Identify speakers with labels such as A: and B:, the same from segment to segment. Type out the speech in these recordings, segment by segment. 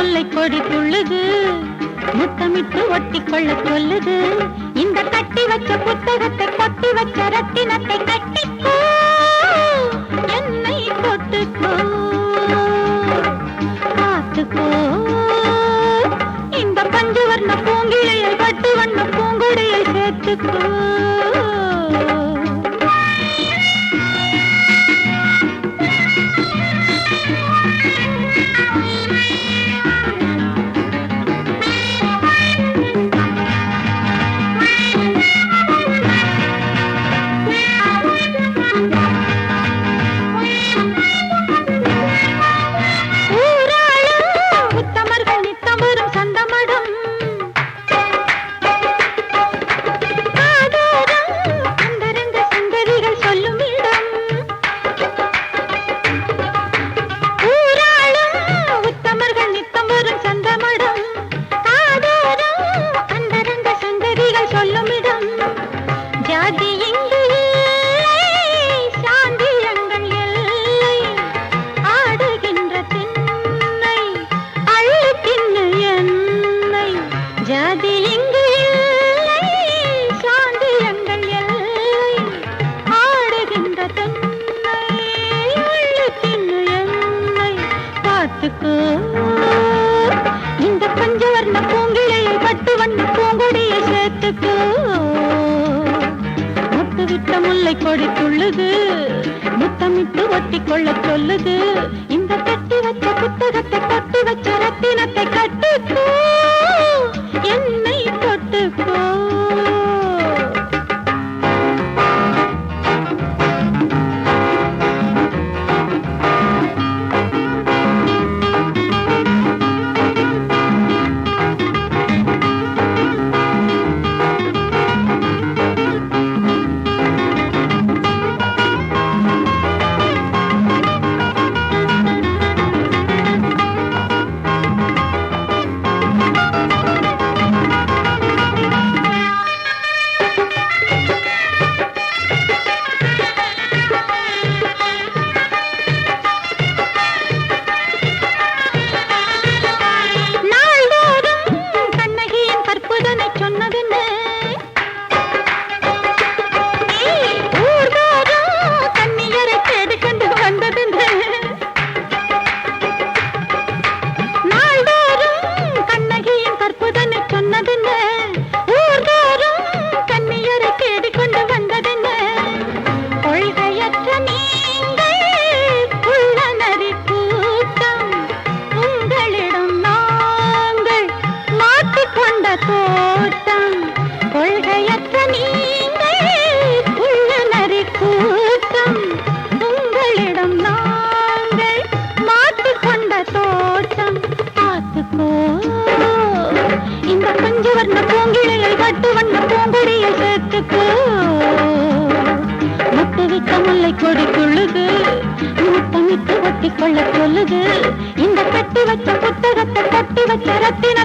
A: முல்லை கொடி துள்ளுது முத்தமிட்டு ஒட்டிக்கொள்ள சொல்லுது. இந்த கட்டி வச்ச புத்தகத்தை கொட்டி வச்ச ரத்தினத்தை கட்டி என்னை கொட்டுக்கோ. பார்த்துக்கோ இந்த பஞ்சு வர்ண பூங்கிழையை பட்டு வண்ண பூங்குடையை சேர்த்துக்கோ. மாட்டிக்கொள்ள சொல்லுது. இந்த கட்டி வச்ச புத்தகத்தை கட்டி வச்ச ரத்தின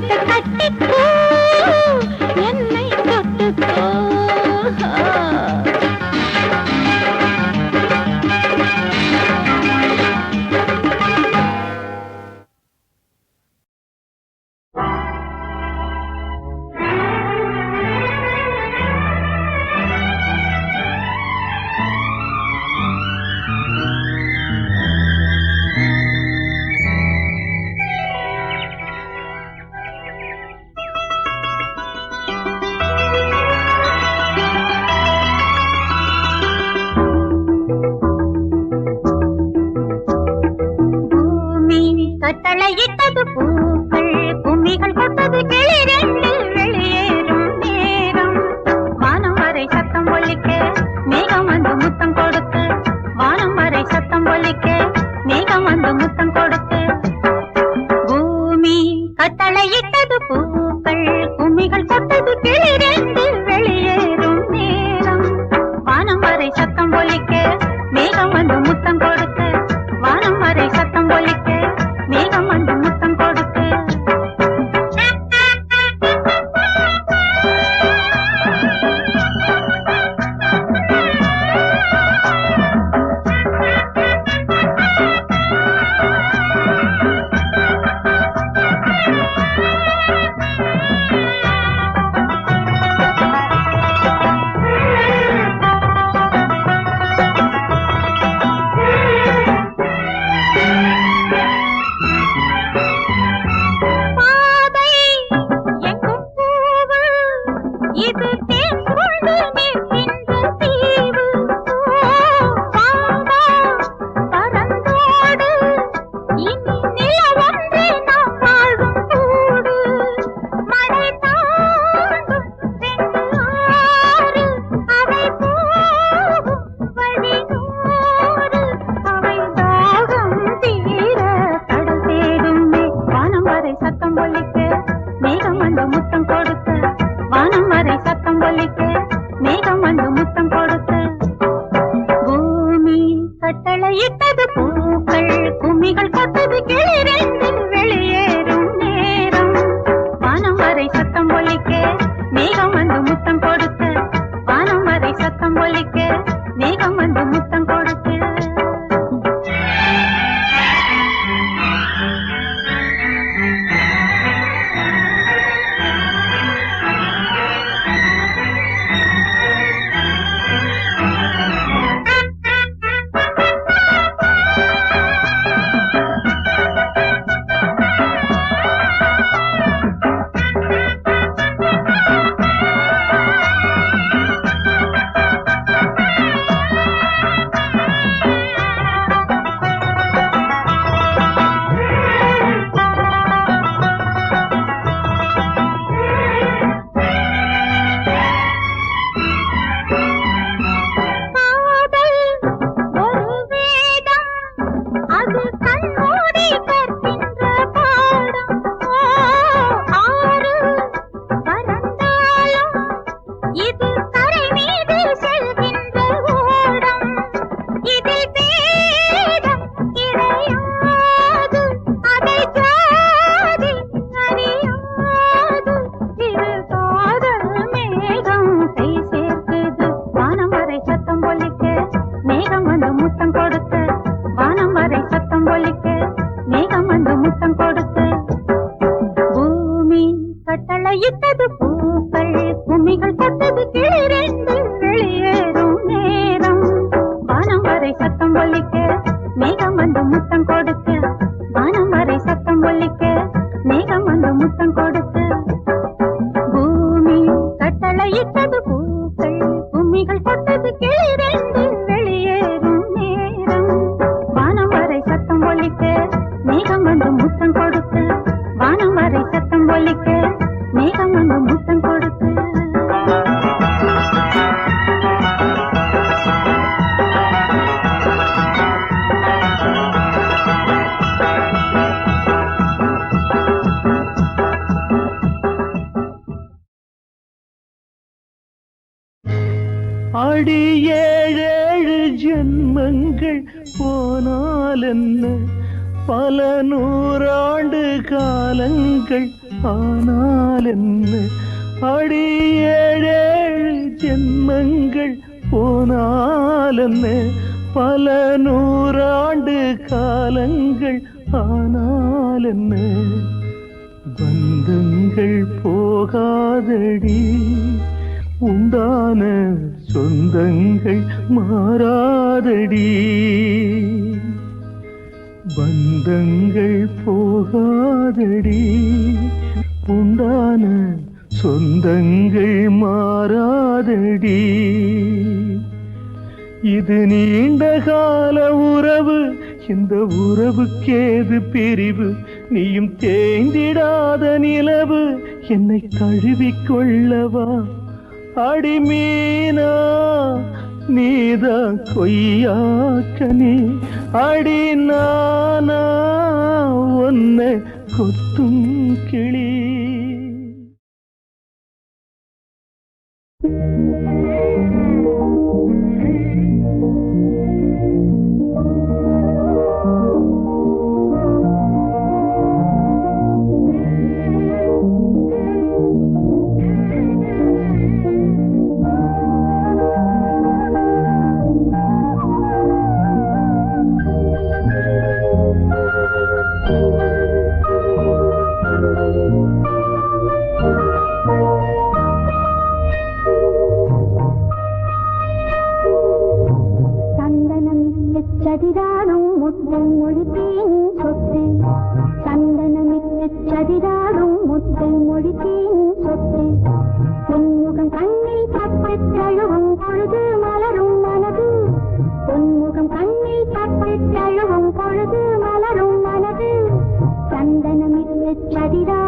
A: கட்டளையிட்டது பூக்கள் கும்மிகள் கொட்டது கிளிரெண்டு வெளியேறும் நேரம். வானம் வரை சத்தம் ஒழிக்க மேகம் வந்து முத்தம் கொடுத்து வானம் வரை சத்தம் ஒழிக்க மேகம் வந்து முத்தம் கொடு
B: காலங்கள் ஆனால் என்ன பந்தங்கள் போகாதடி. உண்டான சொந்தங்கள் மாறாதடி. பந்தங்கள் போகாதடி. உண்டான சொந்தங்கள் மாறாதடி. இது நீண்ட கால உறவு இந்த உறவுக்கேது பிரிவு? நீயும் தேய்ந்திடாத நிலவு என்னை தழுவிக்கொள்ளவா அடிமீனா நீதான் கொய்யாக்கனி அடி நானா ஒன்னை கொத்தும் கிளி.
C: பொன்மொழி தேன் சொத்து. சந்தனமிட்டு சதிராடும் முத்து மொழி தேன் சொத்து. பொன்முகம் கண்ணில் கப்பல் தழுவும் பொழுது மலரும் மனது. பொன்முகம் கண்ணில் கப்பல் பொழுது மலரும் மனது. சந்தனமிட்டு சதிரா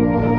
C: Thank you.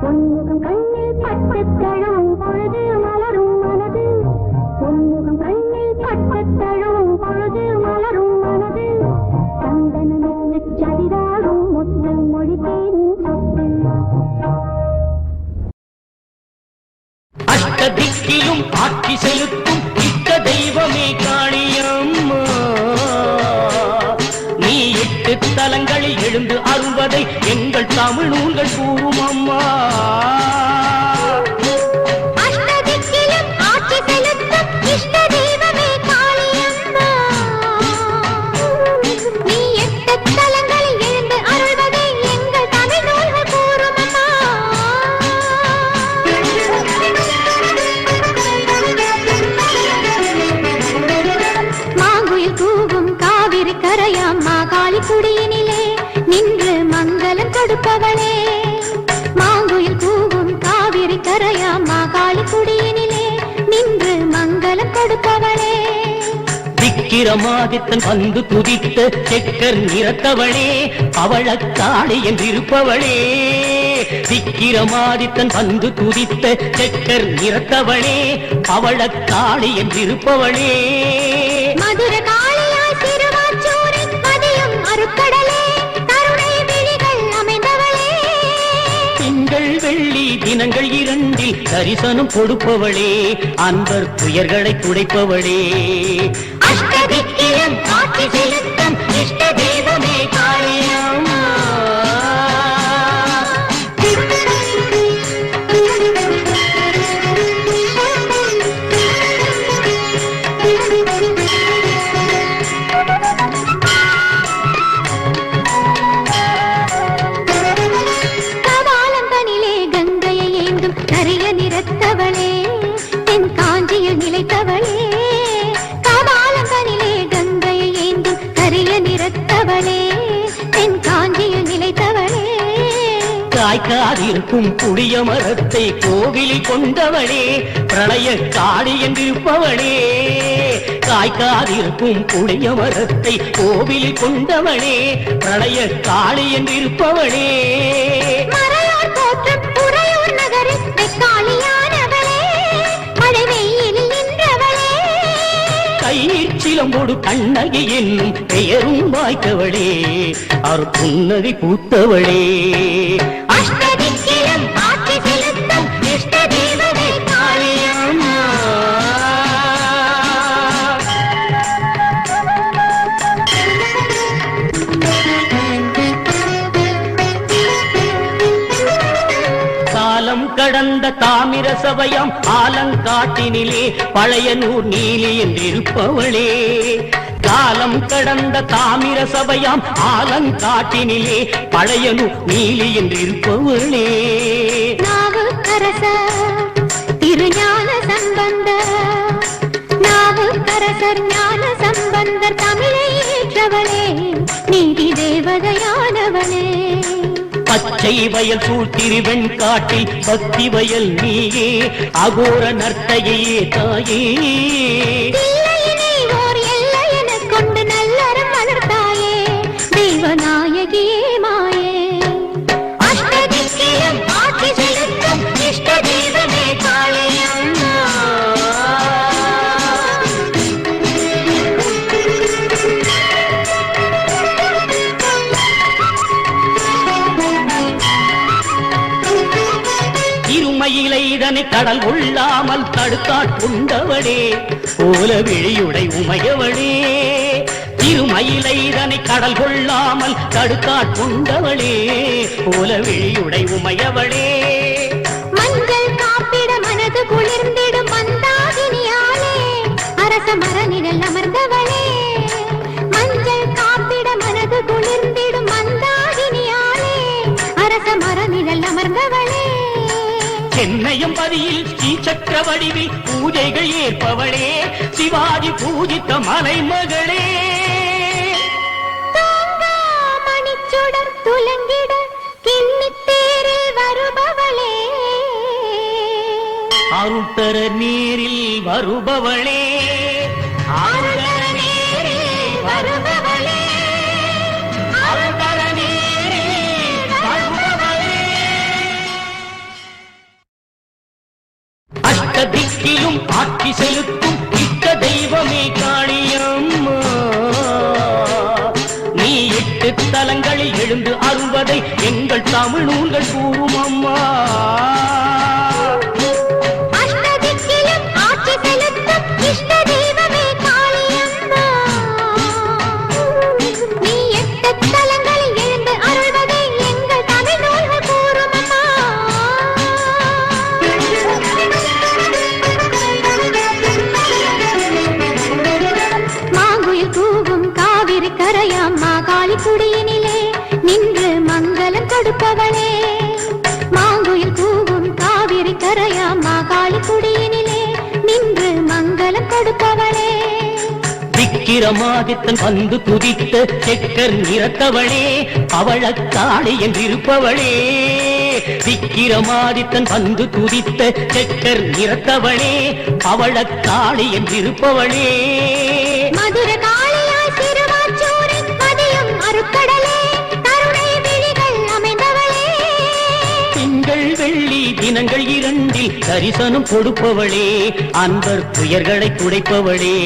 C: பொன்முகம் கண்ணில் பட்டு தழும் பொழுது கொடியினிலே நின்று மங்களம் கொடுப்பவளே. மாங்குயில் கூவும் காவிரி கரையா மாகாளி குடியினிலே நின்று மங்களம் கொடுப்பவளே.
D: விக்கிரமாதித்தன் வந்து துதித்த செக்கர் நிறத்தவளே அவளக்காளி என்றிருப்பவளே. விக்கிரமாதித்தன் வந்து துதித்த செக்கர் நிறத்தவளே அவளக்காளி என்றிருப்பவளே. வெள்ளி தினங்கள் இரண்டில் தரிசனம் கொடுப்பவளே அன்பர் துயர்களை துடைப்பவளே. அஷ்டதிக்கியம் காட்சி செலுத்தும் காய்க்காதிருக்கும் புளிய மரத்தை கோவிலில் கொண்டவளே பிரளய காளி என்றிருப்பவளே காய்க்காதிருக்கும் புளிய மரத்தை கோவிலில் கொண்டவளே பிரளய காளி
C: நின்றவளே.
D: கையில் சிலம்போடு கண்ணகி என்னும் பெயரும் வாய்த்தவளே அவர் புன்னகை பூத்தவளே காலம் கடந்த தாமிர சபையாம் ஆலங்காட்டினிலே பழையனூர் நீலி என்றிருப்பவளே. காலம் கடந்த தாமிர சபையாம் ஆலங்காட்டினிலே பழையனூர் நீலி என்றிருப்பவளே.
C: நாவுக்கரச திருஞான சம்பந்த நாவுக்கரசர் ஞான சம்பந்தர் தமிழை ஏற்றவளே நீதி தேவதையானவளே.
D: பச்சை வயல் சூழ் திருவெண் காட்டில் பக்தி வயல் நீயே அகோர நர்த்தையே தாயே. இருமையிலை இதனை கடல் கொள்ளாமல் தடுத்தாட்கொண்டவளே ஓல விழியுடை உமையவளே. இருமயிலை இதனை கடல் கொள்ளாமல் தடுத்தாட்கொண்டவளே ஓல விழியுடை உமையவளே.
C: மஞ்சள் காப்பிட மனது குளிர்ந்திடும் மந்தாகினியாலே அரச மர நிழல் அமர்ந்தவள்.
D: சென்னையம் பதியில் ஸ்ரீ சக்கர வடிவில் பூஜைகள் ஏற்பவளே. சிவாஜி பூஜித்த மலைமகளே.
C: மணிச்சுடர் துலங்கிட கிண்ணித்தேரில் வருபவளே.
D: அருள் தர நேரில் வருபவளே. திக்கிலும் ஆட்சி செலுத்தும் இஷ்ட தெய்வமே காளியம்மா. நீ எட்டு தலங்களில் எழுந்து அருள்வதை எங்கள் தமிழ் விக்கிரமாதித்தன் வந்து துதித்த செக்கர் நிறத்தவளே அவளக்காளி என்றிருப்பவளே. விக்கிரமாதித்தன் வந்து துதித்த செக்கர் நிறத்தவளே அவளக்காளி என்றிருப்பவளே.
C: மதுர காளியாய் திருவாச்சூரை மதியம் அருக்கடலே கருணை விழிகள் அமைந்தவளே.
D: திங்கள் வெள்ளி தினங்கள் இரண்டில் தரிசனம் கொடுப்பவளே அன்பர் துயர்களை துடைப்பவளே.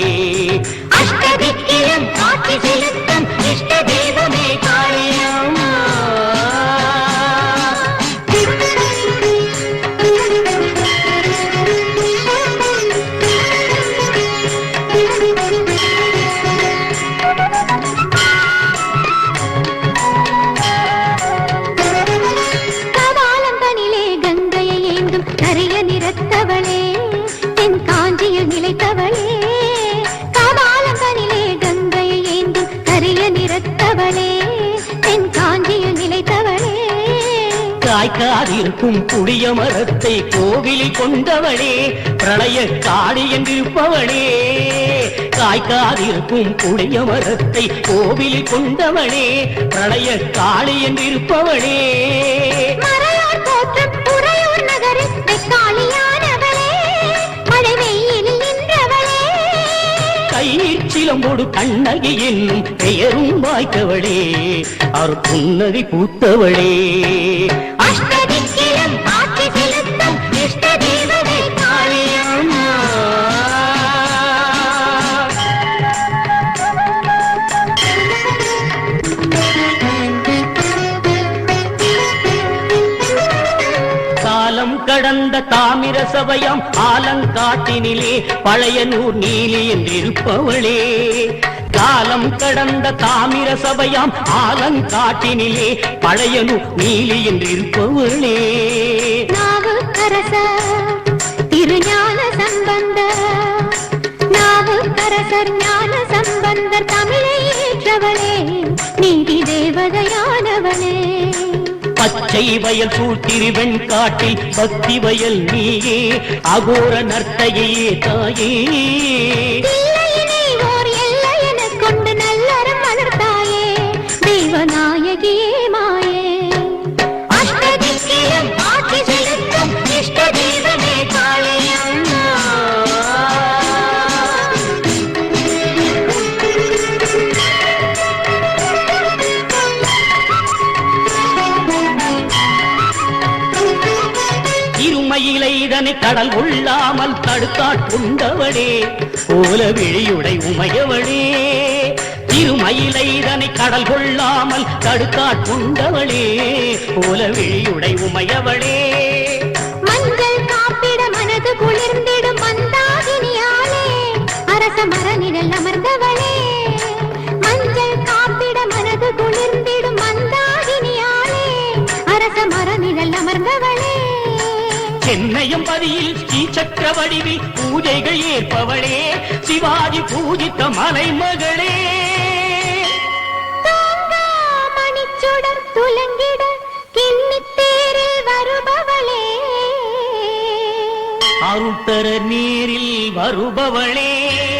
C: വിക്കലും കാത്തിരിക്കും ഇഷ്ട ദൈവമേ
D: காய்க்காதிருக்கும் புளிய மரத்தை கோவிலில் கொண்டவளே பிரளய காளி என்றிருப்பவளே காய்க்காதிருக்கும் புளிய மரத்தை கோவிலில் கொண்டவளே பிரளய காளி
C: நின்றவளே.
D: கையில் சிலம்போடு கண்ணகி என்னும் பெயரும் வாய்த்தவளே அவர் புன்னகை பூத்தவளே. அஷ்ட சபையாம் ஆலங்காட்டினிலே பழைய நூர் நீலி என்றிருப்பவளே. காலம் கடந்த தாமிர சபையாம் ஆலங்காட்டினிலே பழையனு நீலி என்றிருப்பவளே.
C: நாவுக்கரச திருஞான சம்பந்த நாவுக்கரசர் ஞான சம்பந்தர் தமிழை ஏற்றவளே.
D: பச்சை வயல் சூழ்த்திருவெண் காட்டில் பக்தி வயல் நீயே அகோர நர்த்தையே தாயே. கடல் உள்ளாமல் தடுத்தாட்கொண்டவளே போல விழியுடை உமையவளே திருமயிலை இதனை கடல் கொள்ளாமல் தடுத்தாட்கொண்டவளே போல விழியுடை உமையவளே சென்னையம் பதியில் ஸ்ரீ சக்கர வடிவில் பூஜைகள் ஏற்பவளே. சிவாஜி பூஜித்த மலைமகளே
C: மணிச்சுடர் துலங்கிட கிண்ணித்தேரில் வருபவளே.
D: அருட்டர நீரில் வருபவளே. அருள்